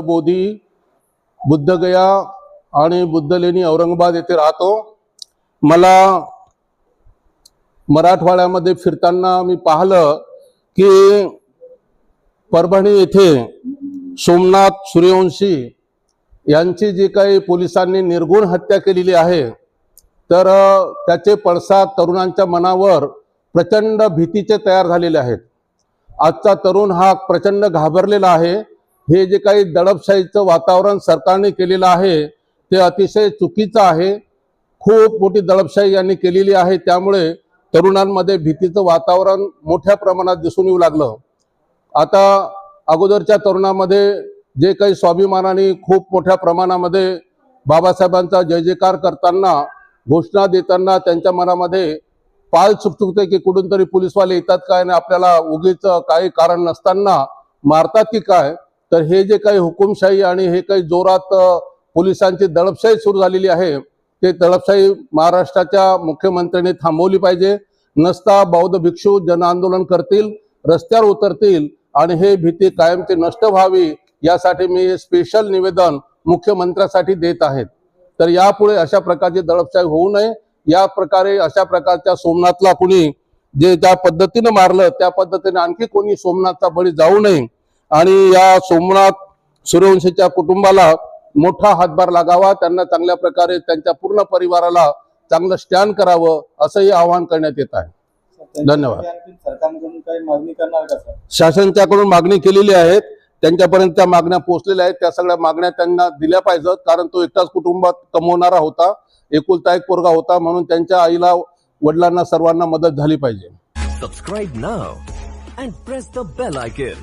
बोधी बुद्धगया आणि बुद्धलेणी औरंगाबाद येथे राहतो. मला मराठवाड्यामध्ये फिरताना मी पाहिलं की परभणी येथे सोमनाथ सूर्यवंशी यांची जी काही पोलिसांनी निर्गुण हत्या केलेली आहे तर त्याचे पडसाद तरुणांच्या मनावर प्रचंड भीतीचे तयार झालेले आहेत. आजचा तरुण हा प्रचंड घाबरलेला आहे. हे जे काही दडपशाहीचं वातावरण सरकारने केलेलं आहे ते अतिशय चुकीचं आहे. खूप मोठी दडपशाही यांनी केलेली आहे. त्यामुळे तरुणांमध्ये भीतीचं वातावरण मोठ्या प्रमाणात दिसून येऊ लागलं. आता अगोदरच्या तरुणामध्ये जे काही स्वाभिमानाने खूप मोठ्या प्रमाणामध्ये बाबासाहेबांचा जय जयकार करताना घोषणा देताना त्यांच्या मनामध्ये पाल चुकचुकते की कुठून तरी पोलीसवाले येतात काय आणि आपल्याला उगीच काही कारण नसताना मारतात की काय? तर हे जे काही हुकुमशाही आणि हे काही जोरात पोलिसांची दडपशाही सुरू झालेली आहे ते दडपशाही महाराष्ट्राच्या मुख्यमंत्र्यांनी थांबवली पाहिजे. नसता बौद्ध भिक्षू जन आंदोलन करतील रस्त्यावर उतरतील आणि हे भीती कायमची नष्ट व्हावी यासाठी मी स्पेशल निवेदन मुख्यमंत्र्यासाठी देत आहेत. तर यापुढे अशा प्रकारची दडपशाही होऊ नये. या प्रकारे अशा प्रकारच्या सोमनाथला कुणी जे ज्या पद्धतीनं मारलं त्या पद्धतीने आणखी कोणी सोमनाथचा बळी जाऊ नये. आणि या सोमनाथ सूर्यवंशीच्या कुटुंबाला मोठा हातभार लागावा त्यांना चांगल्या प्रकारे त्यांच्या पूर्ण परिवाराला चांगलं स्टँड करावं असंही आवाहन करण्यात येत आहे धन्यवाद. आणखी सरकारकडून काही मागणी करणार का सर शासनच्याकडून मागणी केलेली आहेत त्यांच्यापर्यंत त्या मागण्या पोहोचलेल्या आहेत त्या सगळ्या मागण्या त्यांना दिल्या पाहिजेत कारण तो एकटाच कुटुंबात कमवणारा होता एकुलता एक पोरगा होता म्हणून त्यांच्या आईला वडिलांना सर्वांना मदत झाली पाहिजे Subscribe now and press the bell icon.